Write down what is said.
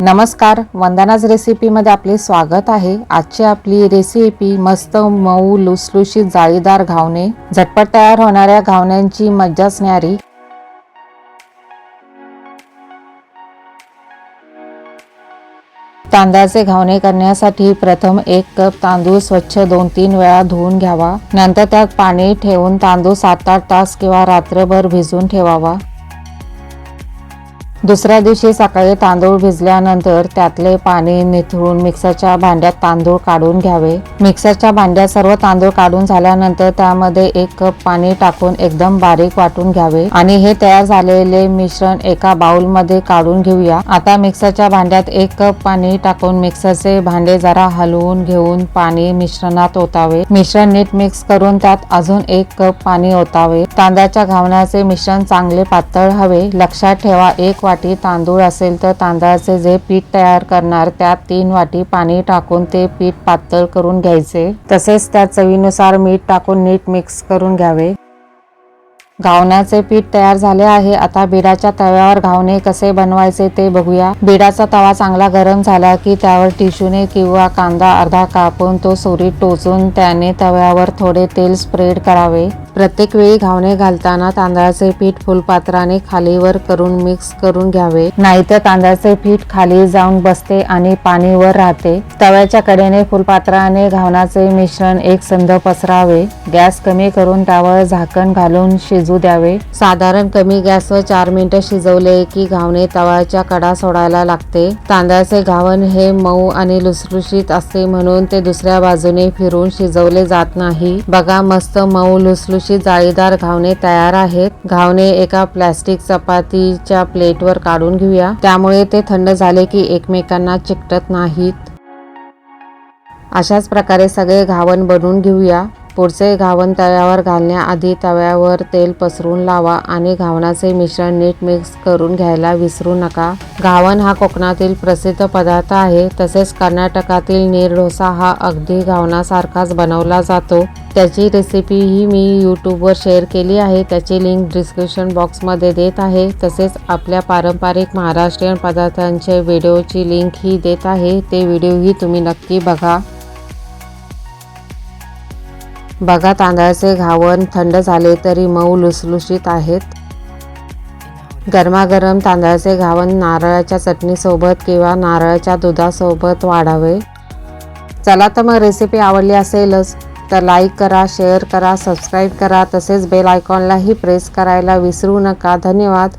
नमस्कार वंदनाच रेसिपीमध्ये आपले स्वागत आहे. आजची आपली रेसिपी मस्त मऊ लुसलुशीत जाळीदार घावणे. झटपट तयार होणाऱ्या घावण्यांची मज्जाच न्यारी तांदळाचे घावणे करण्यासाठी प्रथम एक कप तांदूळ स्वच्छ दोन तीन वेळा धुवून घ्यावा. नंतर त्यात पाणी ठेवून तांदूळ सात आठ तास किंवा रात्रभर भिजवून ठेवावा. दुसऱ्या दिवशी सकाळी तांदूळ भिजल्यानंतर त्यातले पाणी निथळून मिक्सरच्या भांड्यात तांदूळ काढून घ्यावे. मिक्सरच्या भांड्यात सर्व तांदूळ काढून झाल्यानंतर त्यामध्ये एक कप पाणी टाकून एकदम बारीक वाटून घ्यावे आणि हे तयार झालेले मिश्रण एका बाउलमध्ये काढून घेऊया. आता मिक्सरच्या भांड्यात एक कप पाणी टाकून मिक्सरचे भांडे जरा हलवून घेऊन पाणी मिश्रणात ओतावे. मिश्रण नीट मिक्स करून त्यात अजून एक कप पाणी ओतावे. तांदळाच्या घावण्याचे मिश्रण चांगले पातळ हवे. लक्षात ठेवा एक वाटी तांदूळ असेल तर तांदळाचे जे पीठ तयार करणार त्यात तीन वाटी पाणी टाकून ते पीठ पातळ करून घ्यायचे. तसेच त्या चवीनुसार मीठ टाकून नीट मिक्स करून घ्यावे. घावण्याचे पीठ तयार झाले आहे. आता बिडाच्या तव्यावर घावणे कसे बनवायचे ते बघूया. बिडाचा तवा चांगला गरम झाला की त्यावर टिश्यूने किंवा कांदा अर्धा कापून तो सुरीत टोचून त्याने तव्यावर थोडे तेल स्प्रेड करावे. प्रत्येक वेळी घावणे घालताना तांदळाचे पीठ फुलपात्राने खालीवर करून मिक्स करून घ्यावे. नाहीतर तांदळाचे पीठ खाली जाऊन बसते आणि पाणी वर राहते. तव्याच्या कडेने फुलपात्राने घावणाचे मिश्रण एक संध पसरावे. गॅस कमी करून त्यावर झाकण घालून शिज द्यावे. साधारण कमी गॅसवर चार मिनिटं शिजवले की घावणे तव्याच्या कडा सोडायला लागते. तांदळाचे घावण हे मऊ आणि लुसलुशीत असते म्हणून ते दुसऱ्या बाजूने फिरून शिजवले जात नाही. बघा मस्त मऊ लुसलुशीत जाळीदार घावणे तयार आहेत. घावणे एका प्लॅस्टिक चपातीच्या प्लेटवर काढून घेऊया. त्यामुळे ते थंड झाले की एकमेकांना चिकटत नाहीत. अशाच प्रकारे सगळे घावण बनवून घेऊया. पुढचे घावण तव्यावर घालण्याआधी तव्यावर तेल पसरून लावा आणि घावणाचे मिश्रण नीट मिक्स करून घ्यायला विसरू नका. घावण हा कोकणातील प्रसिद्ध पदार्थ आहे. तसेच कर्नाटकातील नीर डोसा हा अगदी घावणासारखाच बनवला जातो. त्याची रेसिपीही मी यूट्यूबवर शेअर केली आहे. त्याची लिंक डिस्क्रिप्शन बॉक्समध्ये देत आहे. तसेच आपल्या पारंपरिक महाराष्ट्रीयन पदार्थांचे व्हिडिओची लिंक ही देत आहे. ते व्हिडिओही तुम्ही नक्की बघा. बघा तांदळाचे घावण थंड झाले तरी मऊ लुसलुशीत आहेत. गरमागरम तांदळाचे घावण नारळाच्या चटणीसोबत किंवा नारळाच्या दुधासोबत वाढावे. चला तर मग रेसिपी आवडली असेलच तर लाईक करा शेअर करा सबस्क्राईब करा. तसेच बेल आयकॉनलाही प्रेस करायला विसरू नका. धन्यवाद.